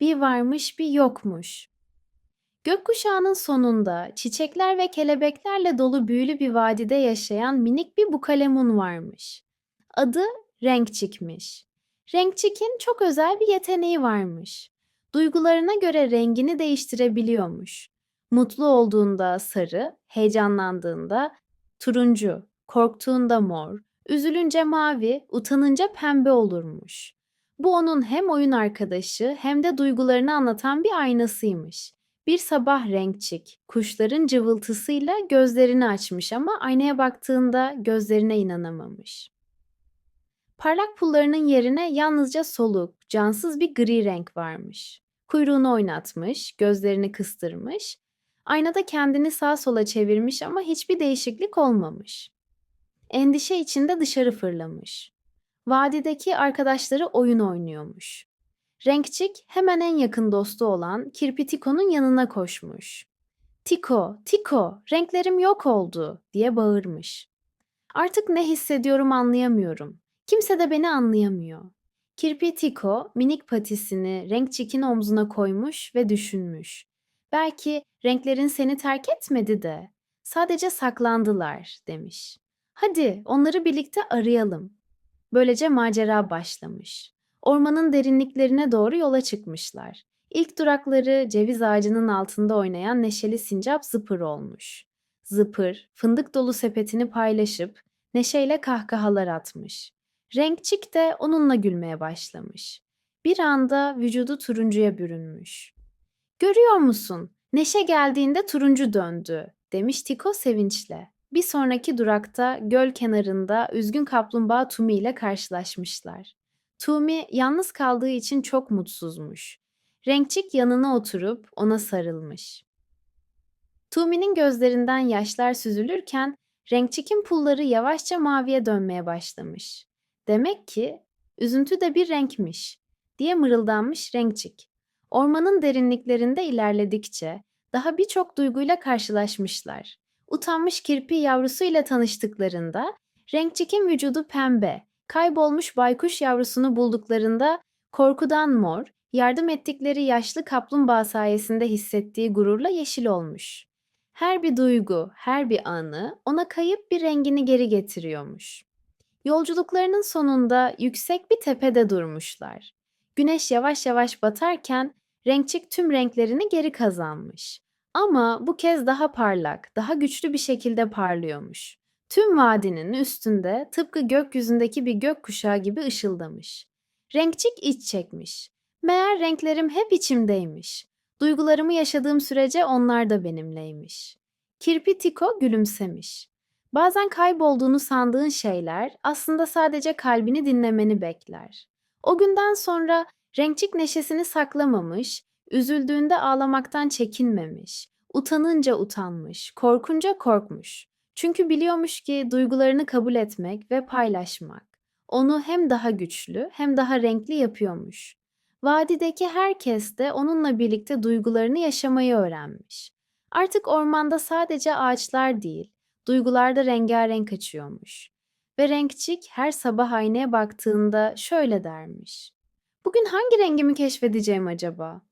Bir varmış bir yokmuş. Gökkuşağının sonunda çiçekler ve kelebeklerle dolu büyülü bir vadide yaşayan minik bir bukalemun varmış. Adı Renkçik'miş. Renkçik'in çok özel bir yeteneği varmış. Duygularına göre rengini değiştirebiliyormuş. Mutlu olduğunda sarı, heyecanlandığında turuncu, korktuğunda mor, üzülünce mavi, utanınca pembe olurmuş. Bu onun hem oyun arkadaşı hem de duygularını anlatan bir aynasıymış. Bir sabah renkçik, kuşların cıvıltısıyla gözlerini açmış ama aynaya baktığında gözlerine inanamamış. Parlak pullarının yerine yalnızca soluk, cansız bir gri renk varmış. Kuyruğunu oynatmış, gözlerini kıstırmış, aynada kendini sağa sola çevirmiş ama hiçbir değişiklik olmamış. Endişe içinde dışarı fırlamış. Vadideki arkadaşları oyun oynuyormuş. Renkçik hemen en yakın dostu olan Kirpi Tiko'nun yanına koşmuş. Tiko, Tiko, renklerim yok oldu diye bağırmış. Artık ne hissediyorum anlayamıyorum. Kimse de beni anlayamıyor. Kirpi Tiko minik patisini Renkçik'in omzuna koymuş ve düşünmüş. Belki renklerin seni terk etmedi de sadece saklandılar demiş. Hadi onları birlikte arayalım. Böylece macera başlamış. Ormanın derinliklerine doğru yola çıkmışlar. İlk durakları ceviz ağacının altında oynayan neşeli sincap Zıpır olmuş. Zıpır, fındık dolu sepetini paylaşıp neşeyle kahkahalar atmış. Renkçik de onunla gülmeye başlamış. Bir anda vücudu turuncuya bürünmüş. Görüyor musun? Neşe geldiğinde turuncu döndü, demiş Tiko sevinçle. Bir sonraki durakta göl kenarında üzgün kaplumbağa Tumi ile karşılaşmışlar. Tumi yalnız kaldığı için çok mutsuzmuş. Renkçik yanına oturup ona sarılmış. Tumi'nin gözlerinden yaşlar süzülürken Renkçik'in pulları yavaşça maviye dönmeye başlamış. Demek ki üzüntü de bir renkmiş diye mırıldanmış Renkçik. Ormanın derinliklerinde ilerledikçe daha birçok duyguyla karşılaşmışlar. Utanmış kirpi yavrusuyla tanıştıklarında Renkçik'in vücudu pembe, kaybolmuş baykuş yavrusunu bulduklarında korkudan mor, yardım ettikleri yaşlı kaplumbağa sayesinde hissettiği gururla yeşil olmuş. Her bir duygu, her bir anı ona kayıp bir rengini geri getiriyormuş. Yolculuklarının sonunda yüksek bir tepede durmuşlar. Güneş yavaş yavaş batarken renkçik tüm renklerini geri kazanmış. Ama bu kez daha parlak, daha güçlü bir şekilde parlıyormuş. Tüm vadinin üstünde tıpkı gökyüzündeki bir gökkuşağı gibi ışıldamış. Renkçik iç çekmiş. Meğer renklerim hep içimdeymiş. Duygularımı yaşadığım sürece onlar da benimleymiş. Kirpi Tiko gülümsemiş. Bazen kaybolduğunu sandığın şeyler aslında sadece kalbini dinlemeni bekler. O günden sonra renkçik neşesini saklamamış, üzüldüğünde ağlamaktan çekinmemiş, utanınca utanmış, korkunca korkmuş. Çünkü biliyormuş ki duygularını kabul etmek ve paylaşmak onu hem daha güçlü hem daha renkli yapıyormuş. Vadideki herkes de onunla birlikte duygularını yaşamayı öğrenmiş. Artık ormanda sadece ağaçlar değil, duygular da rengarenk açıyormuş. Ve renkçik her sabah aynaya baktığında şöyle dermiş. Bugün hangi rengimi keşfedeceğim acaba?